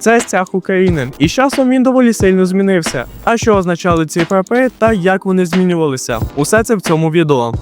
це стяг України, і з часом він доволі сильно змінився. А що означали ці прапори та як вони змінювалися? Усе це в цьому відео.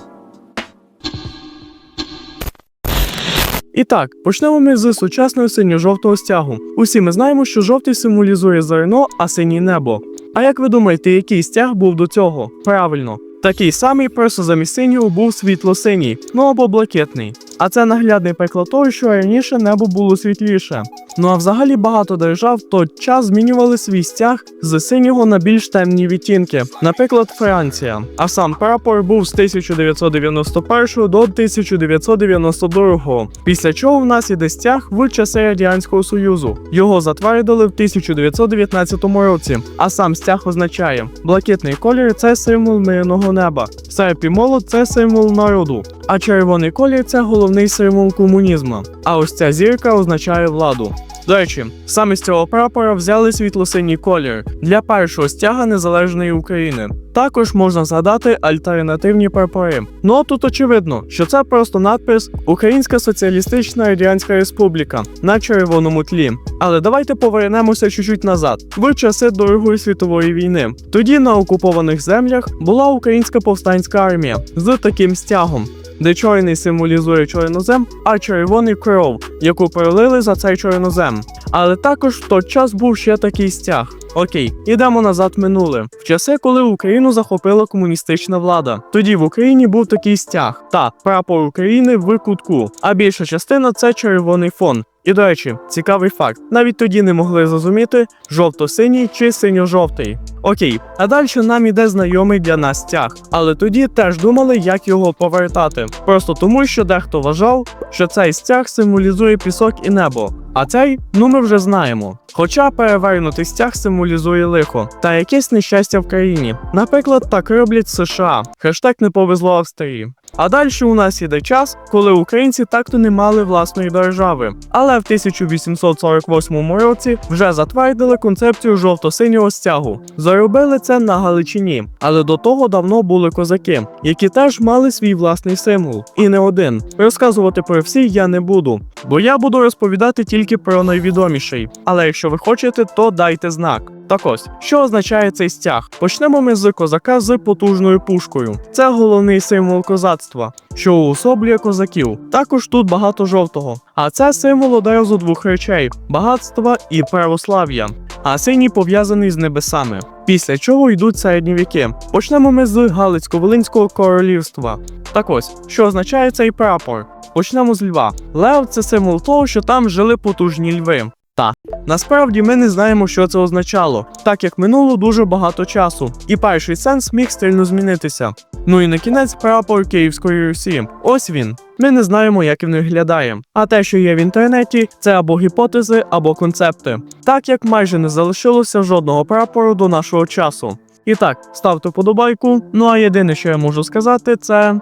І так, почнемо ми з сучасного синьо-жовтого стягу. Усі ми знаємо, що жовтий символізує зерно, а синій небо. А як ви думаєте, який стяг був до цього? Правильно, такий самий, просто замість синього був світло-синій, ну або блакитний. А це наглядний приклад того, що раніше небо було світліше. Ну а взагалі багато держав в той час змінювали свій стяг з синього на більш темні відтінки, наприклад, Франція. А сам прапор був з 1991 до 1992, після чого в нас іде стяг в часи Радянського Союзу. Його затвердили в 1919 році, а сам стяг означає блакитний колір це символ мирного неба, серп і молот це символ народу, а червоний колір це головний символ комунізму. А ось ця зірка означає владу. До речі, саме з цього прапора взяли світло-синій колір для першого стяга незалежної України. Також можна згадати альтернативні прапори. Ну а тут очевидно, що це просто надпис Українська Соціалістична Радянська Республіка на червоному тлі. Але давайте повернемося чуть-чуть назад, в часи Другої світової війни. Тоді на окупованих землях була українська повстанська армія з таким стягом де чорний символізує чорнозем, а червоний кров, яку пролили за цей чорнозем. Але також в той час був ще такий стяг. Окей, ідемо назад в минуле. В часи, коли Україну захопила комуністична влада. Тоді в Україні був такий стяг та прапор України в кутку, а більша частина це червоний фон. І до речі, цікавий факт: навіть тоді не могли зрозуміти жовто-синій чи синьо-жовтий. Окей, а далі нам іде знайомий для нас стяг, але тоді теж думали, як його повертати. Просто тому, що дехто вважав, що цей стяг символізує пісок і небо. А цей, ну ми вже знаємо. Хоча перевернутий стяг символізує лихо та якесь нещастя в країні. Наприклад, так роблять США. Хештег не повезло Австрії. А далі у нас іде час, коли українці так-то не мали власної держави. Але в 1848 році вже затвердили концепцію жовто-синього стягу. Заробили це на Галичині, але до того давно були козаки, які теж мали свій власний символ. І не один. Розказувати про всі я не буду, бо я буду розповідати тільки про найвідоміший. Але якщо ви хочете, то дайте знак. Так ось, що означає цей стяг? Почнемо ми з козака з потужною пушкою. Це головний символ козацтва, що уособлює козаків. Також тут багато жовтого. А це символ одразу двох речей: багатства і православ'я. А синій пов'язаний з небесами. Після чого йдуть середні віки. Почнемо ми з Галицько-Волинського королівства. Так ось, що означає цей прапор? Почнемо з льва. Лев це символ того, що там жили потужні льви. Та насправді ми не знаємо, що це означало, так як минуло дуже багато часу, і перший сенс міг сильно змінитися. Ну і на кінець прапор Київської Русі. Ось він. Ми не знаємо, як він виглядає. А те, що є в інтернеті, це або гіпотези, або концепти, так як майже не залишилося жодного прапору до нашого часу. І так, ставте подобайку. Ну а єдине, що я можу сказати, це